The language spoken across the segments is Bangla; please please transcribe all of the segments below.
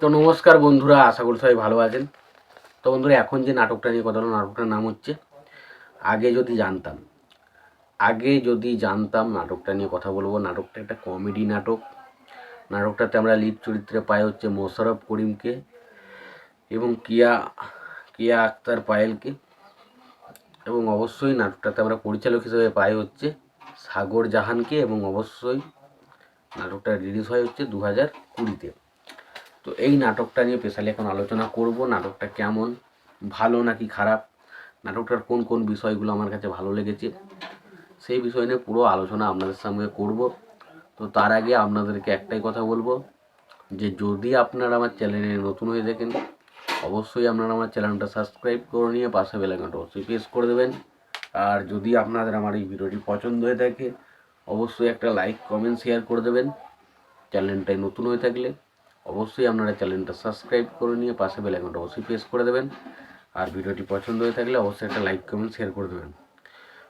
তো নমস্কার বন্ধুরা, আশা করি সবাই ভালো আছেন। তো বন্ধুরা, এখন যে নাটকটা নিয়ে কথা হলো নাটকটার নাম হচ্ছে আগে যদি জানতাম। আগে যদি জানতাম নাটকটা নিয়ে কথা বলব, নাটকটা একটা কমেডি নাটক। নাটকটাতে আমরা লিড চরিত্রে পাই হচ্ছে মোশারফ করিমকে এবং কিয়া কিয়া আক্তার পায়েলকে। এবং অবশ্যই নাটকটাতে আমরা পরিচালক হিসেবে পাই হচ্ছে সাগর জাহানকে এবং অবশ্যই নাটকটা রিলিজ হয় হচ্ছে দু হাজার কুড়িতে। তো এই নাটকটা নিয়ে স্পেশালি এখন আলোচনা করব, নাটকটা কেমন, ভালো নাকি খারাপ, নাটকটার কোন কোন বিষয়গুলো আমার কাছে ভালো লেগেছে, সেই বিষয় নিয়ে পুরো আলোচনা আপনাদের সঙ্গে করব। তো তার আগে আপনাদেরকে একটাই কথা বলব, যে যদি আপনারা আমার চ্যানেলে নতুন হয়ে থাকেন অবশ্যই আপনারা আমার চ্যানেলটা সাবস্ক্রাইব করে নিয়ে পাশে বেলাইকনটা অবশ্যই প্রেস করে দেবেন। আর যদি আপনাদের আমার এই ভিডিওটি পছন্দ হয়ে থাকে, অবশ্যই একটা লাইক কমেন্ট শেয়ার করে দেবেন। চ্যানেলটাই নতুন হয়ে থাকলে অবশ্যই আপনারা চ্যানেলটা সাবস্ক্রাইব করে নিয়ে পাশে বেল আইকনটা অবশ্যই প্রেস করে দেবেন। আর ভিডিওটি পছন্দ হয়ে থাকলে অবশ্যই একটা লাইক, কমেন্ট শেয়ার করে দেবেন।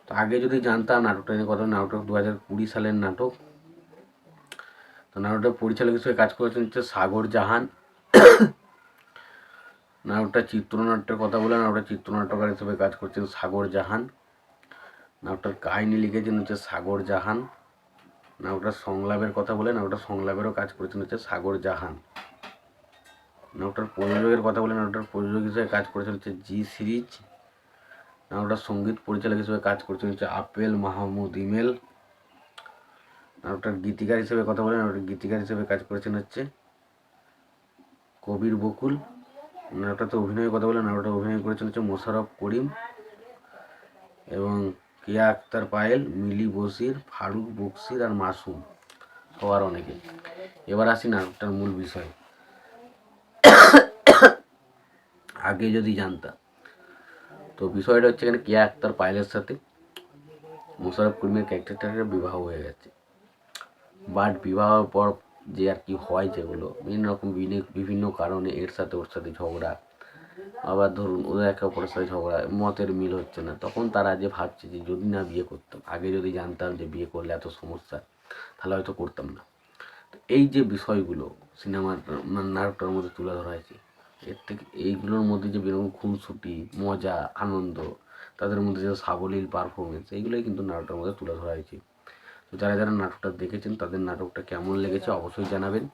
তো আগে যদি জানতাম নাটকটা নিয়ে কথা, নাটক দু হাজার কুড়ি সালের নাটক। তো নাটকটা পরিচালক হিসেবে কাজ করেছেন হচ্ছে সাগর জাহান। নাটকটা চিত্রনাট্যের কথা বলে নাটকটা চিত্রনাট্যকার হিসেবে কাজ করছেন সাগর জাহান। নাটকটার কাহিনী লিখেছেন হচ্ছে সাগর জাহান। নাটকটার সংলাপের কথা বলে নাটকটার সংলাপেরও কাজ করেছেন হচ্ছে সাগর জাহান। না নাটকটার প্রযোজকের কথা বলে নাটকটার প্রযোজক হিসেবে কাজ করেছেন হচ্ছে জি সিরিজ। না নাটকটার সংগীত পরিচালক হিসেবে কাজ করেছেন হচ্ছে আপেল মাহমুদ ইমেল। না নাটকটার গীতিকার হিসেবে কথা বলে নাটকটার গীতিকার হিসেবে কাজ করেছেন হচ্ছে কবির বকুল। নাটকটাতে অভিনয়ের কথা বলে নাটকটা অভিনয় করেছেন হচ্ছে মোশারফ করিম। এবং কিয়া আক্তার পায়েল, মিলি বসির ফারুক বক্সির আর মাসুম সবার অনেকে। এবার আসি নাটকটার মূল বিষয়। আগে যদি জানতাম। তো বিষয়টা হচ্ছে এখানে কিয়া আক্তার পায়েলের সাথে? মোশারফ করিমের ক্যারেক্টারটার বিবাহ হয়ে গেছে। বাট বিবাহের পর যে আর কি হয় যেগুলো বিভিন্ন রকম বিভিন্ন- বিভিন্ন কারণে এর সাথে ওর সাথে ঝগড়া। আবার ধরুন, ওদের একে অপরের সাথে ঝগড়া, মতের মিল হচ্ছে না। তখন তারা যে ভাবছে যে যদি না বিয়ে করতাম, আগে যদি জানতাম যে বিয়ে করলে এত সমস্যা, তাহলে হয়তো করতাম না। এই যে বিষয়গুলো সিনেমার মানে নাটকটার মধ্যে তুলে ধরা হয়েছে, এর থেকে এইগুলোর মধ্যে যে বেরকম খুনসুটি, মজা, আনন্দ, তাদের মধ্যে যে সাবলীল পারফরমেন্স এইগুলোই কিন্তু নাটকটার মধ্যে তুলে ধরা হয়েছে। তো যারা যারা নাটকটা দেখেছেন, তাদের নাটকটা কেমন লেগেছে অবশ্যই জানাবেন।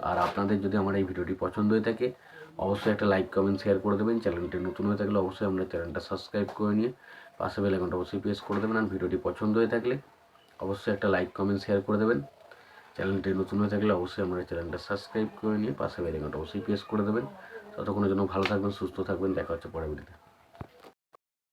আর আপনাদের যদি আমার এই ভিডিওটি পছন্দ হয়ে থাকে অবশ্যই একটা লাইক কমেন্ট শেয়ার করে দেবেন। চ্যানেলটি নতুন হয়ে থাকলে অবশ্যই আপনার চ্যানেলটা সাবস্ক্রাইব করে নিয়ে পাশে বেল আইকনটা অবশ্যই প্রেস করে দেবেন। আর ভিডিওটি পছন্দ হয়ে থাকলে অবশ্যই একটা লাইক কমেন্ট শেয়ার করে দেবেন। চ্যানেলটি নতুন হয়ে থাকলে অবশ্যই আপনার চ্যানেলটা সাবস্ক্রাইব করে নিয়ে পাশে বেল আইকনটা অবশ্যই প্রেস করে দেবেন। ততক্ষণের জন্য ভালো থাকবেন, সুস্থ থাকবেন। দেখা হচ্ছে পরে ভিডিওতে